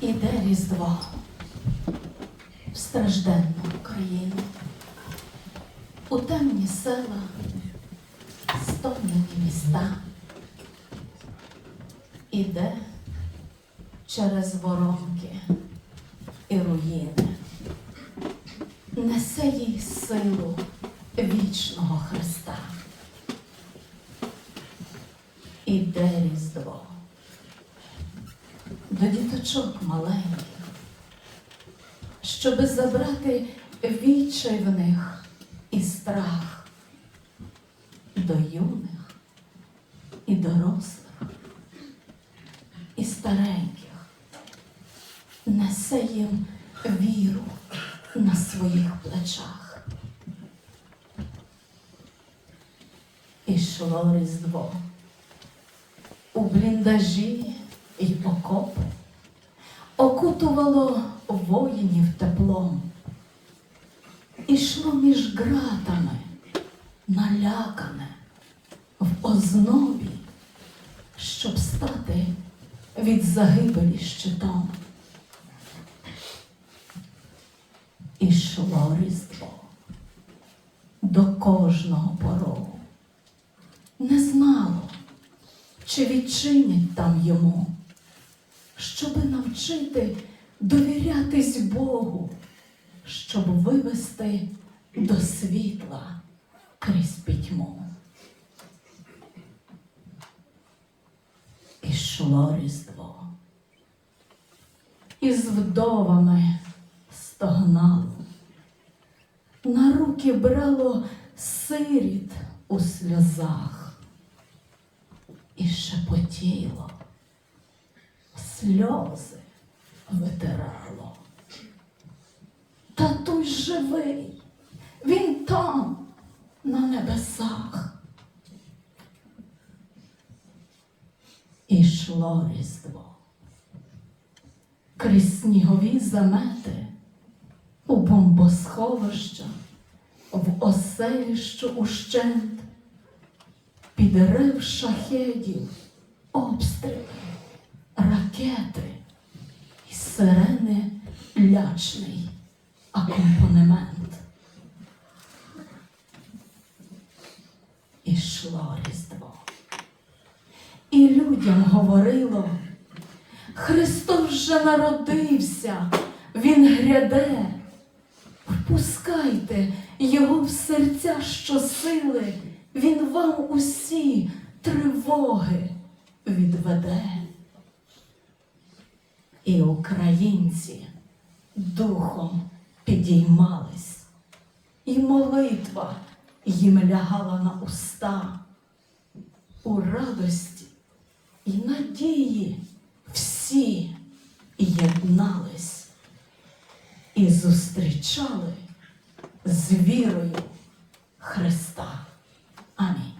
Іде Різдво в стражденну Україну, у темні села, стомлені міста. Іде через воронки і руїни, несе їй силу вічного Христа. Іде Різдво до діточок маленьких, щоби забрати відчай в них і страх до юних і дорослих, і стареньких, несе їм віру на своїх плечах. Ішло Різдво у бліндажі й окопи, окутувало воїнів теплом, ішло між ґратами, налякане в ознобі, щоб стати від загибелі щитом. Ішло Різдво до кожного порогу, не знало, чи відчинять там йому, щоби навчити довірятись Богу, щоб вивести до світла крізь пітьму. Ішло Різдво, із вдовами стогнало, на руки брало сиріт у сльозах і шепотіло, сльози витирало. Татусь живий, він там, на небесах. Ішло різдво. Крізь снігові замети, у бомбосховища, в оселищу ущент, під рев шахедів, обстріли, ракети і сирени лячний акомпанемент. Ішло Різдво. І людям говорило, Христос вже народився, Він гряде. Впускайте його в серця щосили, він вам усі тривоги відведе. І українці духом підіймались, і молитва їм лягала на уста. У радості і надії всі єднались і зустрічали з вірою Христа. Амінь.